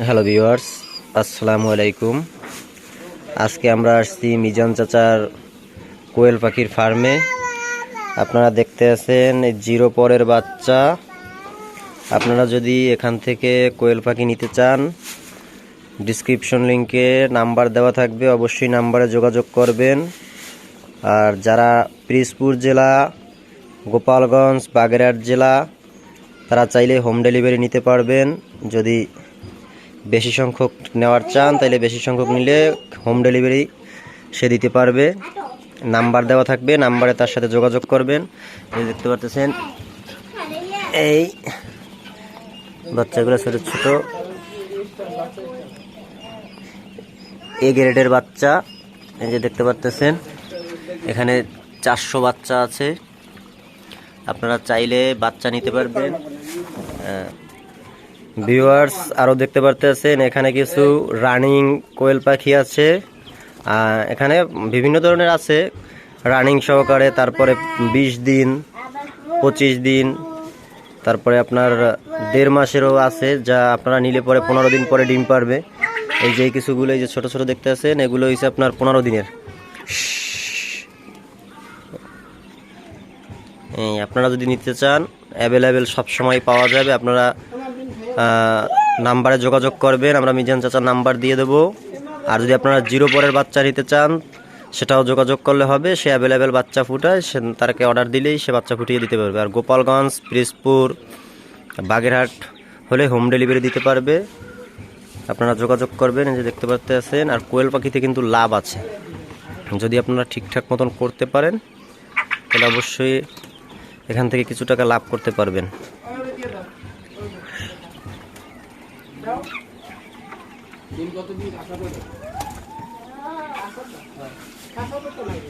Hello viewers, আসসালামু আলাইকুম। আজকে আমরা আসছি মিজান চাচার কোয়েল পাখির ফার্মে। আপনারা দেখতে আছেন জিরো পরের বাচ্চা। আপনারা যদি এখান থেকে কোয়েল পাখি নিতে চান, ডিসক্রিপশন লিংকে নাম্বার দেওয়া থাকবে, অবশ্যই নাম্বারে যোগাযোগ করবেন। আর যারা পিরিজপুর জেলা, গোপালগঞ্জ, বাগেরহাট জেলা, তারা চাইলে হোম ডেলিভারি নিতে পারবেন। যদি বেশি সংখ্যক নেওয়ার চান তাহলে বেশি সংখ্যক নিলে হোম ডেলিভারি সে দিতে পারবে। নাম্বার দেওয়া থাকবে নাম্বারে তার সাথে যোগাযোগ করবেন। এই দেখতে পারতেছেন, এই বাচ্চাগুলো ছোট ছোট। এ গ্রেডের বাচ্চা, এই যে দেখতে পারতেছেন, এখানে চারশো বাচ্চা আছে। আপনারা চাইলে বাচ্চা নিতে পারবেন। ভিউয়ার্স আরও দেখতে পারতেছেন, এখানে কিছু রানিং কোয়েল পাখি আছে এখানে বিভিন্ন ধরনের আছে রানিং সহকারে, তারপরে বিশ দিন, পঁচিশ দিন, তারপরে আপনার দেড় মাসেরও আছে, যা আপনারা নিলে পরে পনেরো দিন পরে ডিম পারবে। এই যে কিছুগুলো, এই যে ছোট ছোট দেখতে আছেন, এগুলো হচ্ছে আপনার পনেরো দিনের। আপনারা যদি নিতে চান অ্যাভেলেবেল সবসময় পাওয়া যাবে, আপনারা নাম্বারে যোগাযোগ করবেন, আমরা মিজান চাচার নাম্বার দিয়ে দেবো। আর যদি আপনারা জিরো পরের বাচ্চা নিতে চান, সেটাও যোগাযোগ করলে হবে। সে অ্যাভেলেবেল বাচ্চা ফুটায়, সে তাকে অর্ডার দিলেই সে বাচ্চা ফুটিয়ে দিতে পারবে। আর গোপালগঞ্জ, পিরিজপুর, বাগেরহাট হলে হোম ডেলিভারি দিতে পারবে। আপনারা যোগাযোগ করবেন যে দেখতে পারতে আছেন আর কোয়েল পাখিতে কিন্তু লাভ আছে। যদি আপনারা ঠিকঠাক মতন করতে পারেন, তাহলে অবশ্যই এখান থেকে কিছু টাকা লাভ করতে পারবেন। দিন কত দিন আশা করবে? আশা তো হ্যাঁ। আশা তো নাই